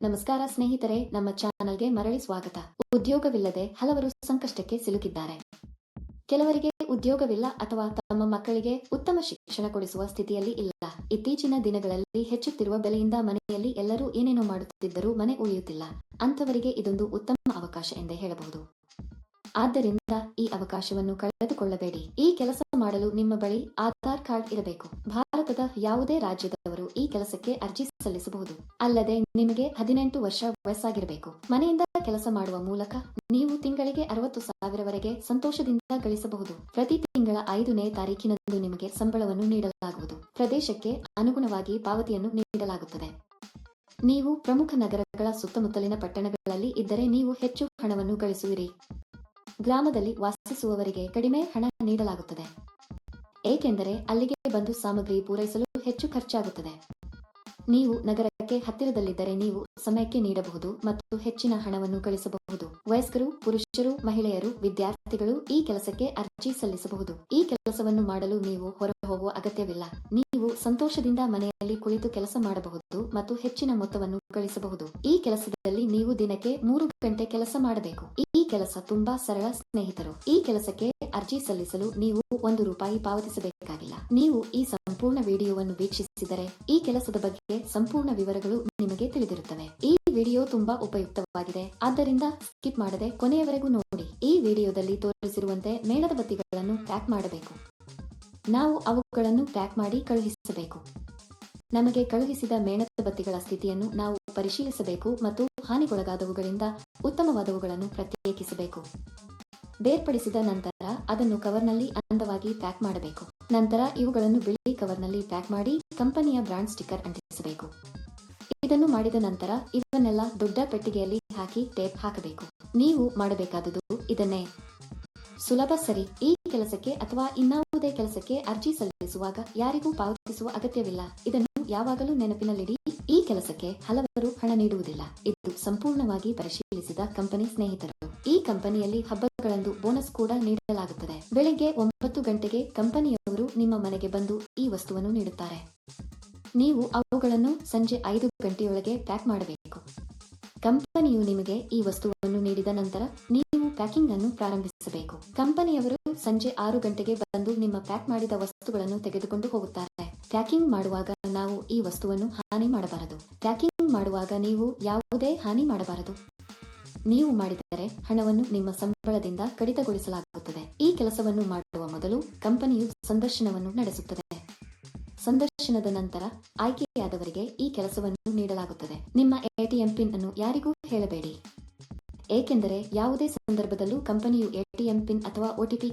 ನಮಸ್ಕಾರ ಸ್ನೇಹಿತರೆ, ನಮ್ಮ ಚಾನಲ್ಗೆ ಮರಳಿ ಸ್ವಾಗತ. ಉದ್ಯೋಗವಿಲ್ಲದೆ ಹಲವರು ಸಂಕಷ್ಟಕ್ಕೆ ಸಿಲುಕಿದ್ದಾರೆ. ಕೆಲವರಿಗೆ ಉದ್ಯೋಗವಿಲ್ಲ ಅಥವಾ ತಮ್ಮ ಮಕ್ಕಳಿಗೆ ಉತ್ತಮ ಶಿಕ್ಷಣ ಕೊಡಿಸುವ ಸ್ಥಿತಿಯಲ್ಲಿ ಇಲ್ಲ. ಇತ್ತೀಚಿನ ದಿನಗಳಲ್ಲಿ ಹೆಚ್ಚುತ್ತಿರುವ ಬೆಲೆಯಿಂದ ಮನೆಯಲ್ಲಿ ಎಲ್ಲರೂ ಏನೇನೋ ಮಾಡುತ್ತಿದ್ದರೂ ಮನೆ ಉಳಿಯುತ್ತಿಲ್ಲ. ಅಂಥವರಿಗೆ ಇದೊಂದು ಉತ್ತಮ ಅವಕಾಶ ಎಂದೇ ಹೇಳಬಹುದು. ಆದ್ದರಿಂದ ಈ ಅವಕಾಶವನ್ನು ಕಳೆದುಕೊಳ್ಳಬೇಡಿ. ಈ ಕೆಲಸ ಮಾಡಲು ನಿಮ್ಮ ಬಳಿ ಆಧಾರ್ ಕಾರ್ಡ್ ಇರಬೇಕು. ಭಾರತದ ಯಾವುದೇ ರಾಜ್ಯದವರು ಈ ಕೆಲಸಕ್ಕೆ ಅರ್ಜಿ ಸಲ್ಲಿಸಬಹುದು. ಅಲ್ಲದೆ ನಿಮಗೆ ಹದಿನೆಂಟು ವರ್ಷ ವಯಸ್ಸಾಗಿರಬೇಕು. ಮನೆಯಿಂದ ಕೆಲಸ ಮಾಡುವ ಮೂಲಕ ನೀವು ತಿಂಗಳಿಗೆ ಅರವತ್ತು ಸಾವಿರವರೆಗೆ ಸಂತೋಷದಿಂದ ಗಳಿಸಬಹುದು. ಪ್ರತಿ ತಿಂಗಳ ಐದನೇ ತಾರೀಕಿನಂದು ನಿಮಗೆ ಸಂಬಳವನ್ನು ನೀಡಲಾಗುವುದು. ಪ್ರದೇಶಕ್ಕೆ ಅನುಗುಣವಾಗಿ ಪಾವತಿಯನ್ನು ನೀಡಲಾಗುತ್ತದೆ. ನೀವು ಪ್ರಮುಖ ನಗರಗಳ ಸುತ್ತಮುತ್ತಲಿನ ಪಟ್ಟಣಗಳಲ್ಲಿ ಇದ್ದರೆ ನೀವು ಹೆಚ್ಚು ಹಣವನ್ನು ಗಳಿಸುವಿರಿ. ಗ್ರಾಮದಲ್ಲಿ ವಾಸಿಸುವವರಿಗೆ ಕಡಿಮೆ ಹಣ ನೀಡಲಾಗುತ್ತದೆ. ಏಕೆಂದರೆ ಅಲ್ಲಿಗೆ ಬಂದು ಸಾಮಗ್ರಿ ಪೂರೈಸಲು ಹೆಚ್ಚು ಖರ್ಚಾಗುತ್ತದೆ. ನೀವು ನಗರಕ್ಕೆ ಹತ್ತಿರದಲ್ಲಿದ್ದರೆ ನೀವು ಸಮಯಕ್ಕೆ ನೀಡಬಹುದು ಮತ್ತು ಹೆಚ್ಚಿನ ಹಣವನ್ನು ಗಳಿಸಬಹುದು. ವಯಸ್ಕರು, ಪುರುಷರು, ಮಹಿಳೆಯರು, ವಿದ್ಯಾರ್ಥಿಗಳು ಈ ಕೆಲಸಕ್ಕೆ ಅರ್ಜಿ ಸಲ್ಲಿಸಬಹುದು. ಈ ಕೆಲಸವನ್ನು ಮಾಡಲು ನೀವು ಹೊರ ಹೋಗುವ ಅಗತ್ಯವಿಲ್ಲ. ಸಂತೋಷದಿಂದ ಮನೆಯಲ್ಲಿ ಕುಳಿತು ಕೆಲಸ ಮಾಡಬಹುದು ಮತ್ತು ಹೆಚ್ಚಿನ ಮೊತ್ತವನ್ನು ಗಳಿಸಬಹುದು ಈ ಕೆಲಸದಲ್ಲಿ ನೀವು ದಿನಕ್ಕೆ ಮೂರು ಗಂಟೆ ಕೆಲಸ ಮಾಡಬೇಕು. ಈ ಕೆಲಸ ತುಂಬಾ ಸರಳ, ಸ್ನೇಹಿತರು. ಈ ಕೆಲಸಕ್ಕೆ ಅರ್ಜಿ ಸಲ್ಲಿಸಲು ನೀವು ಒಂದು ರೂಪಾಯಿ ಪಾವತಿಸಬೇಕಾಗಿಲ್ಲ. ನೀವು ಈ ಸಂಪೂರ್ಣ ವಿಡಿಯೋವನ್ನು ವೀಕ್ಷಿಸಿದರೆ ಈ ಕೆಲಸದ ಬಗ್ಗೆ ಸಂಪೂರ್ಣ ವಿವರಗಳು ನಿಮಗೆ ತಿಳಿದಿರುತ್ತವೆ. ಈ ವಿಡಿಯೋ ತುಂಬಾ ಉಪಯುಕ್ತವಾಗಿದೆ. ಆದ್ದರಿಂದ ಸ್ಕಿಪ್ ಮಾಡದೆ ಕೊನೆಯವರೆಗೂ ನೋಡಿ. ಈ ವಿಡಿಯೋದಲ್ಲಿ ತೋರಿಸಿರುವಂತೆ ಮೇಣದ ಬತ್ತಿಗಳನ್ನು ಪ್ಯಾಕ್ ಮಾಡಬೇಕು. ನಾವು ಅವುಗಳನ್ನು ಪ್ಯಾಕ್ ಮಾಡಿ ಕಳುಹಿಸಬೇಕು. ನಮಗೆ ಕಳುಹಿಸಿದ ಮೇಣದ ಬತ್ತಿಗಳ ಸ್ಥಿತಿಯನ್ನು ನಾವು ಪರಿಶೀಲಿಸಬೇಕು ಮತ್ತು ಹಾನಿಗೊಳಗಾದವುಗಳಿಂದ ಉತ್ತಮವಾದವುಗಳನ್ನು ಪ್ರತ್ಯೇಕಿಸಬೇಕು. ಬೇರ್ಪಡಿಸಿದ ನಂತರ ಅದನ್ನು ಕವರ್ನಲ್ಲಿ ಅಂದವಾಗಿ ಪ್ಯಾಕ್ ಮಾಡಬೇಕು. ನಂತರ ಇವುಗಳನ್ನು ಬಿಳಿ ಕವರ್ನಲ್ಲಿ ಪ್ಯಾಕ್ ಮಾಡಿ ಕಂಪನಿಯ ಬ್ರಾಂಡ್ ಸ್ಟಿಕ್ಕರ್ ಅಂಟಿಸಬೇಕು. ಇದನ್ನು ಮಾಡಿದ ನಂತರ ಇವನ್ನೆಲ್ಲ ದೊಡ್ಡ ಪೆಟ್ಟಿಗೆಯಲ್ಲಿ ಹಾಕಿ ಟೇಪ್ ಹಾಕಬೇಕು. ನೀವು ಮಾಡಬೇಕಾದುದು ಇದನ್ನೇ. ಸುಲಭ ಸರಿ ಈ ಕೆಲಸಕ್ಕೆ ಅಥವಾ ಇನ್ನಾವುದೇ ಕೆಲಸಕ್ಕೆ ಅರ್ಜಿ ಸಲ್ಲಿಸುವಾಗ ಯಾರಿಗೂ ಪಾವತಿಸುವ ಅಗತ್ಯವಿಲ್ಲ. ಇದನ್ನು ಯಾವಾಗಲೂ ನೆನಪಿನಲ್ಲಿಡಿ, ಈ ಕೆಲಸಕ್ಕೆ ಹಲವರು ಹಣ ನೀಡುವುದಿಲ್ಲ. ಇದು ಸಂಪೂರ್ಣವಾಗಿ ಪರಿಶೀಲಿಸಿದ ಕಂಪನಿ ಸ್ನೇಹಿತರು. ಈ ಕಂಪನಿಯಲ್ಲಿ ಹಬ್ಬಗಳಂದು ಬೋನಸ್ ಕೂಡ ನೀಡಲಾಗುತ್ತದೆ. ಬೆಳಿಗ್ಗೆ ಒಂಬತ್ತು ಗಂಟೆಗೆ ಕಂಪನಿಯವರು ನಿಮ್ಮ ಮನೆಗೆ ಬಂದು ಈ ವಸ್ತುವನ್ನು ನೀಡುತ್ತಾರೆ. ನೀವು ಅವುಗಳನ್ನು ಸಂಜೆ ಐದು ಗಂಟೆಯೊಳಗೆ ಪ್ಯಾಕ್ ಮಾಡಬೇಕು. ಕಂಪನಿಯು ನಿಮಗೆ ಈ ವಸ್ತುವನ್ನು ನೀಡಿದ ನಂತರ ನೀವು ಪ್ಯಾಕಿಂಗ್ ಅನ್ನು ಪ್ರಾರಂಭಿಸಬೇಕು. ಕಂಪನಿಯವರು ಸಂಜೆ ಆರು ಗಂಟೆಗೆ ಬಂದು ನಿಮ್ಮ ಪ್ಯಾಕ್ ಮಾಡಿದ ವಸ್ತುಗಳನ್ನು ತೆಗೆದುಕೊಂಡು ಹೋಗುತ್ತಾರೆ. ಪ್ಯಾಕಿಂಗ್ ಮಾಡುವಾಗ ನಾವು ಈ ವಸ್ತುವನ್ನು ಹಾನಿ ಮಾಡಬಾರದು. ಪ್ಯಾಕಿಂಗ್ ಮಾಡುವಾಗ ನೀವು ಯಾವುದೇ ಹಾನಿ ಮಾಡಬಾರದು. ನೀವು ಮಾಡಿದರೆ ಹಣವನ್ನು ನಿಮ್ಮ ಸಂಬಳದಿಂದ ಕಡಿತಗೊಳಿಸಲಾಗುತ್ತದೆ. ಈ ಕೆಲಸವನ್ನು ಮಾಡುವ ಮೊದಲು ಕಂಪನಿಯು ಸಂದರ್ಶನವನ್ನು ನಡೆಸುತ್ತದೆ. ಸಂದರ್ಶನದ ನಂತರ ಆಯ್ಕೆಯಾದವರಿಗೆ ಈ ಕೆಲಸವನ್ನು ನೀಡಲಾಗುತ್ತದೆ. ನಿಮ್ಮ ಎಟಿಎಂ ಪಿನ್ ಅನ್ನು ಯಾರಿಗೂ ಹೇಳಬೇಡಿ. ಏಕೆಂದರೆ ಯಾವುದೇ ಸಂದರ್ಭದಲ್ಲೂ ಕಂಪನಿಯು ಎಟಿಎಂ ಪಿನ್ ಅಥವಾ ಒಟಿಪಿ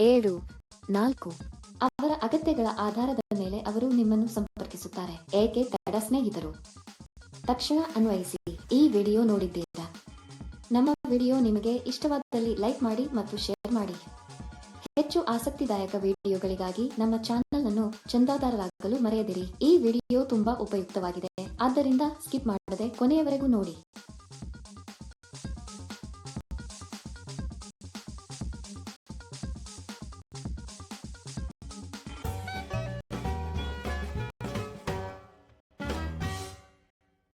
ಏಳು, ನಾಲ್ಕು, ಅವರ ಅಗತ್ಯಗಳ ಆಧಾರದ ಮೇಲೆ ಅವರು ನಿಮ್ಮನ್ನು ಸಂಪರ್ಕಿಸುತ್ತಾರೆ, ಏಕೆ ತಡ ಸ್ನೇಹಿತರು? ತಕ್ಷಣ ಅನ್ವಯಿಸಿ, ಈ ವಿಡಿಯೋ ನೋಡಿದ್ದೀರಾ? ನಮ್ಮ ವಿಡಿಯೋ ನಿಮಗೆ ಇಷ್ಟವಾದಲ್ಲಿ ಲೈಕ್ ಮಾಡಿ ಮತ್ತು ಶೇರ್ ಮಾಡಿ. ಹೆಚ್ಚು ಆಸಕ್ತಿದಾಯಕ ವಿಡಿಯೋಗಳಿಗಾಗಿ ನಮ್ಮ ಚಾನೆಲ್ ಅನ್ನು ಚಂದಾದಾರರಾಗಲು ಮರೆಯದಿರಿ. ಈ ವಿಡಿಯೋ ತುಂಬಾ ಉಪಯುಕ್ತವಾಗಿದೆ. ಆದ್ದರಿಂದ ಸ್ಕಿಪ್ ಮಾಡದೆ ಕೊನೆಯವರೆಗೂ ನೋಡಿ.